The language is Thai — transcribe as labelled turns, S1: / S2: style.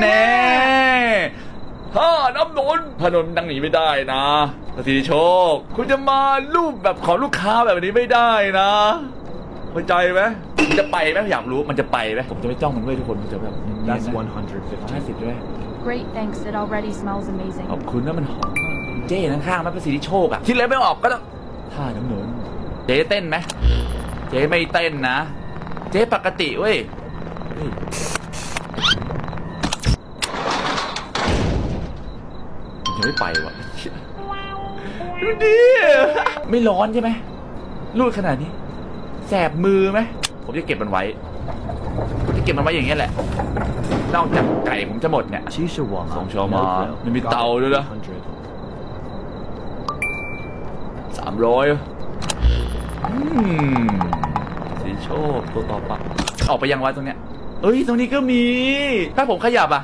S1: แน่ถ้าน้ำนนถนนดังหนีไม่ได้นะสติโชค คุณจะมารูปแบบของลูกค้าแบบนี้ไม่ได้นะเข้าใจไหมมันจะไปไหมอยากรู้มันจะไปไหมผมจะไม่จ้องมันไว้ยทุกคนผมจะแบบ
S2: That's
S1: 150
S2: 150.
S1: ด้วย
S3: Great, thanks. It already smells amazing.
S1: ขอบคุณนะมันหอมมากเจ๊ข้างๆมันเป็นสิริโชคอะคิดแล้วไม่ออกก็ต้องท่าน้ำหนุนเจ๊เต้นไหมเจ๊ไม่เต้นนะ เจ๊ปกติเว้ยเฮ้ ยมันยังไม่ไปวะดูดิไม่ร้อนใช่ไหมรูดขนาดนี้ แสบมือไหมผมจะเก็บมันไว้ผมจะเก็บมันไว้อย่างเงี้ยแหละ นอกจากไก่ผมจะหมดเนี่ย
S2: Shisha Wama.
S1: Song Shoma.
S2: No grill.
S1: Let me
S2: Got it.
S1: tao nữa đó.
S2: 100.
S1: สามร้อยอืมสีโชคตัวต่อไปออกไปยังวะตรงเนี้ยเอ้ย ตรงนี้ก็มี ถ้าผมขยับอะ